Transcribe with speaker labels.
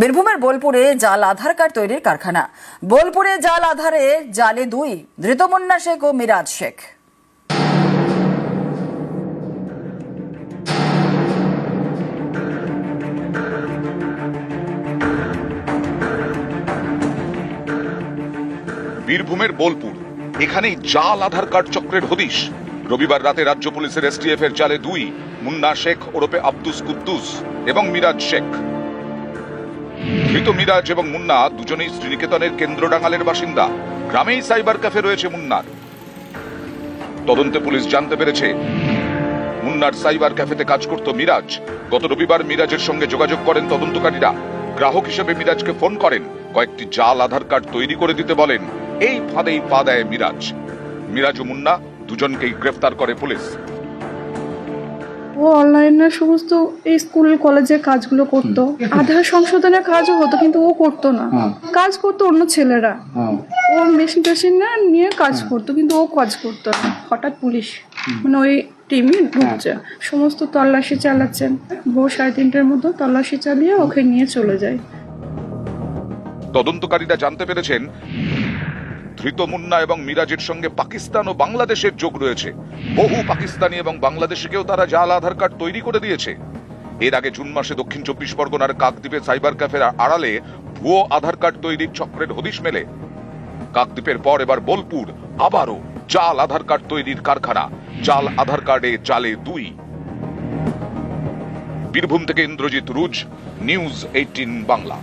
Speaker 1: বীরভূমের বোলপুরে জাল আধার কার্ড তৈরির কারখানা। বোলপুরে জাল আধারে জালে দুই ধৃত মুন্না শেখ ও মিরাজ শেখ।
Speaker 2: বীরভূমের বোলপুর। এখানেই জাল আধার কার্ড চক্রের হদিশ। রবিবার রাতে রাজ্য পুলিশের এসটিএফ এর জালে দুই, মুন্না শেখ ওরফে আব্দুস কুদ্দুস এবং মিরাজ শেখ। ধৃত মিরাজ এবং মুন্না দুজনেই শ্রীনিকেতনের কেন্দ্রডাঙ্গালের বাসিন্দা। গ্রামেই সাইবার ক্যাফে রয়েছে মুন্নার। তদন্তে পুলিশ জানতে পেরেছে, মুন্নার সাইবার ক্যাফেতে কাজ করত মিরাজ। গত রবিবার মিরাজের সঙ্গে যোগাযোগ করেন তদন্তকারীরা। গ্রাহক হিসেবে মিরাজকে ফোন করেন, কয়েকটি জাল আধার কার্ড তৈরি করে দিতে বলেন। এই ফাঁদেই পা দেয় মিরাজ। মিরাজ ও মুন্না দুজনকেই গ্রেফতার করে পুলিশ।
Speaker 3: ও অনলাইনে সমস্ত এই স্কুল কলেজের কাজগুলো করতো। আধার সংশোধনের কাজও হতো কিন্তু ও করতো না। কাজ করতো অন্য ছেলেরা। ও মেশিন টেশিন না নিয়ে কাজ করতো কিন্তু ও কাজ করতো না। হঠাৎ পুলিশ মানে ওই টিমই ঢুকছে। সমস্ত তল্লাশি চালাচ্ছেন। ভোর সাড়ে তিনটের মতো তল্লাশি চালিয়ে ওকে নিয়ে চলে যায়।
Speaker 2: তদন্তকারীরা জানতে পেরেছেন ধৃত মুন্না এবং মিরাজের সঙ্গে পাকিস্তান ও বাংলাদেশের যোগ রয়েছে। বহু পাকিস্তানি এবং বাংলাদেশিকেও তারা জাল আধার কার্ড তৈরি করে দিয়েছে। এর আগে জুন মাসে দক্ষিণ চব্বিশ পরগনার কাকদ্বীপে সাইবার ক্যাফের আড়ালে ভুয়ো আধার কার্ড তৈরির চক্রের হদিশ মেলে। কাকদ্বীপের পর এবার বোলপুর আবারও জাল আধার কার্ড তৈরির কারখানা, জাল আধার কার্ডে জালে দুই। বীরভূম থেকে ইন্দ্রজিৎ রুজ, নিউজ এইটিন বাংলা।